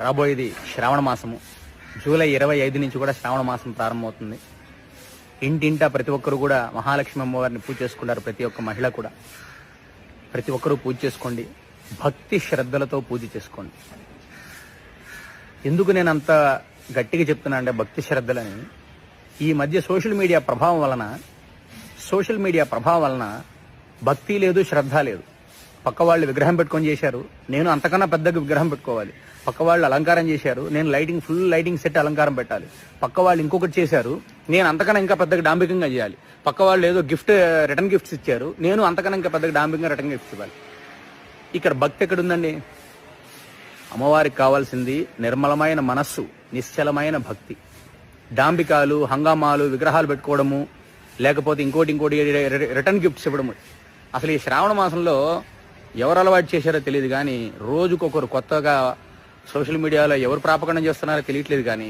రాబోయేది శ్రావణ మాసము. జూలై ఇరవై ఐదు నుంచి కూడా శ్రావణ మాసం ప్రారంభమవుతుంది. ఇంటింటా ప్రతి ఒక్కరు కూడా మహాలక్ష్మి అమ్మవారిని పూజ చేసుకుంటారు ప్రతి ఒక్క మహిళ కూడా. ప్రతి ఒక్కరూ పూజ చేసుకోండి. భక్తి శ్రద్ధలతో పూజ చేసుకోండి. ఎందుకు నేను అంత గట్టిగా చెప్తున్నా అంటే భక్తి శ్రద్ధలని? ఈ మధ్య సోషల్ మీడియా ప్రభావం వలన సోషల్ మీడియా ప్రభావం వలన భక్తి లేదు శ్రద్ధ లేదు. పక్క వాళ్ళు విగ్రహం పెట్టుకొని చేశారు. నేను అంతకన్నా పెద్దగా విగ్రహం పెట్టుకోవాలి. పక్క వాళ్ళు అలంకారం చేశారు. నేను లైటింగ్ ఫుల్ లైటింగ్ సెట్ అలంకారం పెట్టాలి. పక్క వాళ్ళు ఇంకొకటి చేశారు. నేను అంతకన్నా ఇంకా పెద్దగా డాంబికంగా చేయాలి. పక్క వాళ్ళు ఏదో గిఫ్ట్ రిటర్న్ గిఫ్ట్స్ ఇచ్చారు. నేను అంతకన్నా ఇంకా పెద్దగా డాంబికంగా రిటర్న్ గిఫ్ట్స్ ఇవ్వాలి. ఇక్కడ భక్తి ఎక్కడుందండి? అమ్మవారికి కావాల్సింది నిర్మలమైన మనస్సు నిశ్చలమైన భక్తి. డాంబికాలు హంగామాలు విగ్రహాలు పెట్టుకోవడము లేకపోతే ఇంకోటి ఇంకోటి రి- రిటర్న్ గిఫ్ట్స్ ఇవ్వడము. అసలు ఈ శ్రావణ మాసంలో ఎవరు అలవాటు చేశారో తెలియదు కానీ రోజుకొకరు కొత్తగా సోషల్ మీడియాలో ఎవరు ప్రాపకరణం చేస్తున్నారో తెలియట్లేదు కానీ